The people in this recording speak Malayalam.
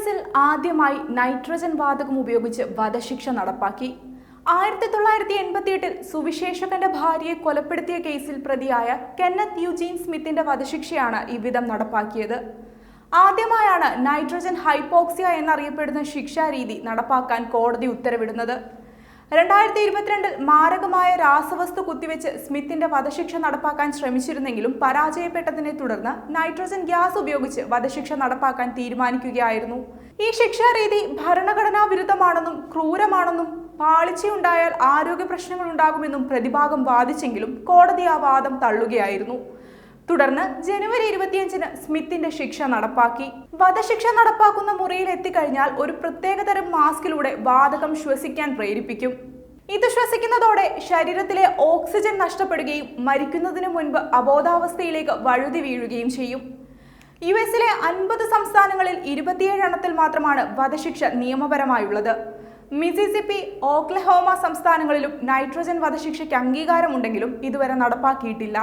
എസിൽ ആദ്യമായി നൈട്രജൻ വാതകം ഉപയോഗിച്ച് വധശിക്ഷ നടപ്പാക്കി. ആയിരത്തി തൊള്ളായിരത്തി എൺപത്തിയെട്ടിൽ സുവിശേഷകന്റെ ഭാര്യയെ കൊലപ്പെടുത്തിയ കേസിൽ പ്രതിയായ കെന്നത്ത് യുജീൻ സ്മിത്തിന്റെ വധശിക്ഷയാണ് ഇവിധം നടപ്പാക്കിയത്. ആദ്യമായാണ് നൈട്രജൻ ഹൈപ്പോക്സിയ എന്നറിയപ്പെടുന്ന ശിക്ഷാരീതി നടപ്പാക്കാൻ കോടതി ഉത്തരവിടുന്നത്. രണ്ടായിരത്തി ഇരുപത്തിരണ്ടിൽ മാരകമായ രാസവസ്തു കുത്തിവെച്ച് സ്മിത്തിന്റെ വധശിക്ഷ നടപ്പാക്കാൻ ശ്രമിച്ചിരുന്നെങ്കിലും പരാജയപ്പെട്ടതിനെ തുടർന്ന് നൈട്രജൻ ഗ്യാസ് ഉപയോഗിച്ച് വധശിക്ഷ നടപ്പാക്കാൻ തീരുമാനിക്കുകയായിരുന്നു. ഈ ശിക്ഷാരീതി ഭരണഘടനാ വിരുദ്ധമാണെന്നും ക്രൂരമാണെന്നും പാളിച്ചയുണ്ടായാൽ ആരോഗ്യ പ്രശ്നങ്ങൾ ഉണ്ടാകുമെന്നും പ്രതിഭാഗം വാദിച്ചെങ്കിലും കോടതി ആ വാദം തള്ളുകയായിരുന്നു. തുടർന്ന് ജനുവരി ഇരുപത്തിയഞ്ചിന് സ്മിത്തിന്റെ ശിക്ഷ നടപ്പാക്കി. വധശിക്ഷ നടപ്പാക്കുന്ന മുറിയിൽ എത്തിക്കഴിഞ്ഞാൽ ഒരു പ്രത്യേകതരം മാസ്കിലൂടെ വാതകം ശ്വസിക്കാൻ പ്രേരിപ്പിക്കും. ഇത് ശ്വസിക്കുന്നതോടെ ശരീരത്തിലെ ഓക്സിജൻ നഷ്ടപ്പെടുകയും മരിക്കുന്നതിന് മുൻപ് അബോധാവസ്ഥയിലേക്ക് വഴുതി വീഴുകയും ചെയ്യും. യു എസിലെ അൻപത് സംസ്ഥാനങ്ങളിൽ ഇരുപത്തിയേഴ് എണ്ണത്തിൽ മാത്രമാണ് വധശിക്ഷ നിയമപരമായുള്ളത്. മിസിസിപ്പി ഓക്ലഹോമ സംസ്ഥാനങ്ങളിലും നൈട്രജൻ വധശിക്ഷയ്ക്ക് അംഗീകാരമുണ്ടെങ്കിലും ഇതുവരെ നടപ്പാക്കിയിട്ടില്ല.